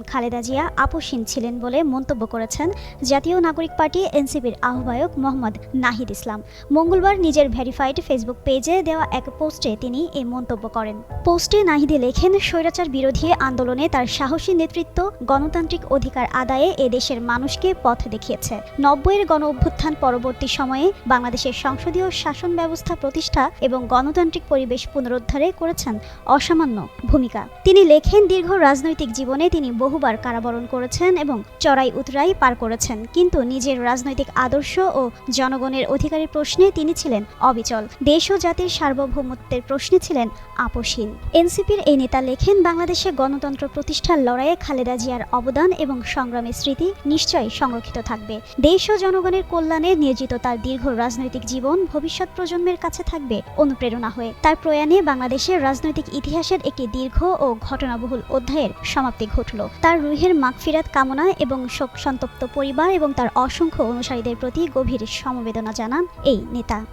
খালেদা জিয়া আপোষহীন ছিলেন বলে মন্তব্য করেছেন জাতীয় নাগরিক পার্টি এনসিপির আহ্বায়ক মোহাম্মদ নাহিদ ইসলাম। মঙ্গলবার নিজের ভেরিফাইড ফেসবুক পেজে দেওয়া এক পোস্টে তিনি এই মন্তব্য করেন। পোস্টে নাহিদে লেখেন, স্বৈরাচার বিরোধী আন্দোলনে তার সাহসী নেতৃত্ব গণতান্ত্রিক অধিকার আদায়ে এদেশের মানুষকে পথ দেখিয়েছে। নব্বইয়ের গণ অভ্যুত্থান পরবর্তী সময়ে বাংলাদেশের সংসদীয় শাসন ব্যবস্থা প্রতিষ্ঠা এবং গণতান্ত্রিক পরিবেশ পুনরুদ্ধারে করেছেন অসামান্য ভূমিকা। তিনি লেখেন, দীর্ঘ রাজনৈতিক জীবনে তিনি বহুবার কারাবরণ করেছেন এবং চড়াই উতরাই পার করেছেন। কিন্তু নিজের রাজনৈতিক আদর্শ ও জনগণের অধিকারের প্রশ্নে তিনি ছিলেন অবিচল। দেশ ও জাতির সার্বভৌমত্বের প্রশ্নে ছিলেন আপোষহীন। এনসিপির এই নেতা লেখেন, বাংলাদেশে গণতন্ত্র প্রতিষ্ঠার লড়াইয়ে খালেদা জিয়ার অবদান এবং সংগ্রামের স্মৃতি নিশ্চয়ই সংরক্ষিত থাকবে। দেশ ও জনগণের কল্যাণে নিয়োজিত তার দীর্ঘ রাজনৈতিক জীবন ভবিষ্যৎ প্রজন্মের কাছে থাকবে অনুপ্রেরণা হয়ে। তার প্রয়াণে বাংলাদেশের রাজনৈতিক ইতিহাসের একটি দীর্ঘ ও ঘটনাবহুল অধ্যায়ের সমাপ্তি ঘটল। তার রুহের মাগফিরাত কামনা এবং শোক সন্তপ্ত পরিবার এবং তার অসংখ্য অনুসারীদের প্রতি গভীর সমবেদনা জানান এই নেতা।